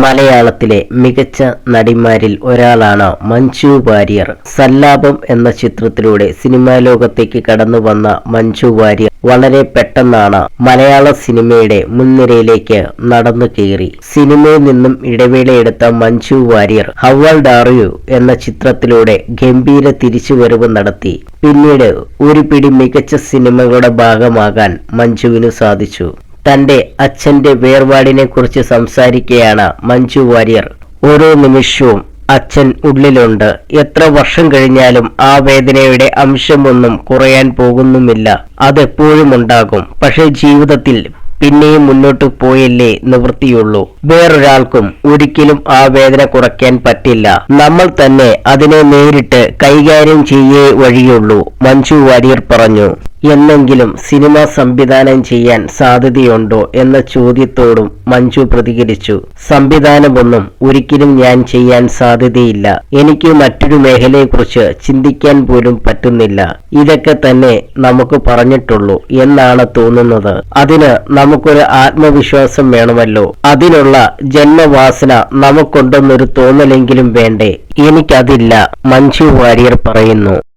മലയാളത്തിലെ മികച്ച നടിമാരിൽ ഒരാളാണ് മഞ്ജു വാര്യർ. സല്ലാപം എന്ന ചിത്രത്തിലൂടെ സിനിമാ ലോകത്തേക്ക് കടന്നു വന്ന മഞ്ജു വാര്യർ വളരെ പെട്ടെന്നാണ് മലയാള സിനിമയുടെ മുൻനിരയിലേക്ക് നടന്നു കയറി. സിനിമയിൽ നിന്നും ഇടവേളയെടുത്ത മഞ്ജു വാര്യർ ഹവൾ ഡാറിയു എന്ന ചിത്രത്തിലൂടെ ഗംഭീര തിരിച്ചുവരവ് നടത്തി. പിന്നീട് ഒരു പിടി മികച്ച സിനിമകളുടെ ഭാഗമാകാൻ മഞ്ജുവിന് സാധിച്ചു. തന്റെ അച്ഛന്റെ വേർപാടിനെ കുറിച്ച് സംസാരിക്കുകയാണ് മഞ്ജു വാര്യർ. ഓരോ നിമിഷവും അച്ഛൻ ഉള്ളിലുണ്ട്. എത്ര വർഷം കഴിഞ്ഞാലും ആ വേദനയുടെ അംശമൊന്നും കുറയാൻ പോകുന്നുമില്ല. അതെപ്പോഴും ഉണ്ടാകും. പക്ഷേ ജീവിതത്തിൽ പിന്നെയും മുന്നോട്ട് പോയല്ലേ നിവൃത്തിയുള്ളൂ. വേറൊരാൾക്കും ഒരിക്കലും ആ വേദന കുറയ്ക്കാൻ പറ്റില്ല. നമ്മൾ തന്നെ അതിനെ നേരിട്ട് കൈകാര്യം ചെയ്യേ വഴിയുള്ളൂ മഞ്ജു വാര്യർ പറഞ്ഞു. എന്നെങ്കിലും സിനിമ സംവിധാനം ചെയ്യാൻ സാധ്യതയുണ്ടോ എന്ന ചോദ്യത്തോടും മഞ്ജു പ്രതികരിച്ചു. സംവിധാനമൊന്നും ഒരിക്കലും ഞാൻ ചെയ്യാൻ സാധ്യതയില്ല. എനിക്ക് മറ്റൊരു മേഖലയെക്കുറിച്ച് ചിന്തിക്കാൻ പോലും പറ്റുന്നില്ല. ഇതൊക്കെ തന്നെ നമുക്ക് പറഞ്ഞിട്ടുള്ളൂ എന്നാണ് തോന്നുന്നത്. അതിന് നമുക്കൊരു ആത്മവിശ്വാസം വേണമല്ലോ. അതിനുള്ള ജന്മവാസന നമുക്കുണ്ടെന്നൊരു തോന്നലെങ്കിലും വേണ്ടേ? എനിക്കതില്ല മഞ്ജു വാര്യർ പറയുന്നു.